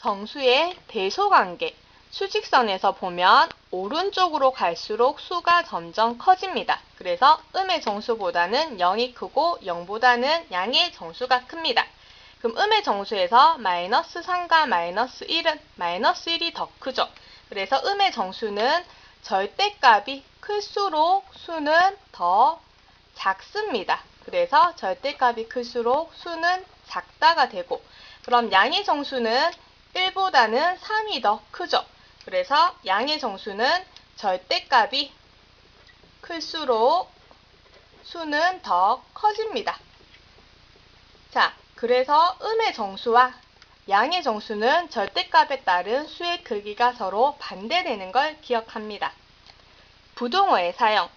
정수의 대소관계. 수직선에서 보면 오른쪽으로 갈수록 수가 점점 커집니다. 그래서 음의 정수보다는 0이 크고 0보다는 양의 정수가 큽니다. 그럼 음의 정수에서 마이너스 3과 마이너스 1은 마이너스 1이 더 크죠. 그래서 음의 정수는 절대값이 클수록 수는 더 작습니다. 그래서 절대값이 클수록 수는 작다가 되고 그럼 양의 정수는 1보다는 3이 더 크죠. 그래서 양의 정수는 절대값이 클수록 수는 더 커집니다. 자, 그래서 음의 정수와 양의 정수는 절대값에 따른 수의 크기가 서로 반대되는 걸 기억합니다. 부동어의 사용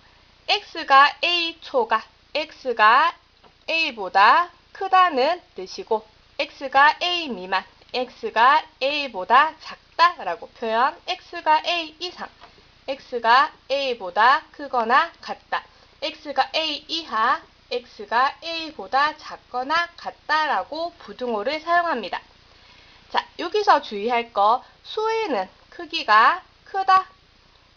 x가 a 초가 x가 a보다 크다는 뜻이고 x가 a 미만 x가 a보다 작다라고 표현 x가 a 이상 x가 a보다 크거나 같다 x가 a 이하 x가 a보다 작거나 같다라고 부등호를 사용합니다. 자, 여기서 주의할 거 수에는 크기가 크다,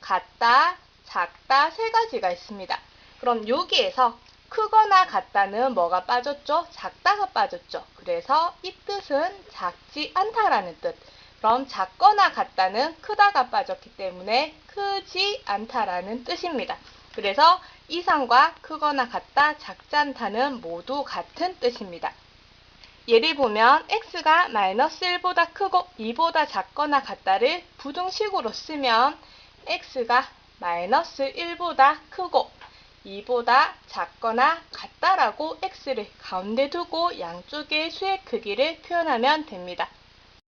같다, 작다 세 가지가 있습니다. 그럼 여기에서 크거나 같다는 뭐가 빠졌죠? 작다가 빠졌죠. 그래서 이 뜻은 작지 않다라는 뜻. 그럼 작거나 같다는 크다가 빠졌기 때문에 크지 않다라는 뜻입니다. 그래서 이상과 크거나 같다, 작지 않다는 모두 같은 뜻입니다. 예를 보면 x가 마이너스 1보다 크고 2보다 작거나 같다를 부등식으로 쓰면 x가 마이너스 1보다 크고 2보다 작거나 같다라고 x를 가운데 두고 양쪽의 수의 크기를 표현하면 됩니다.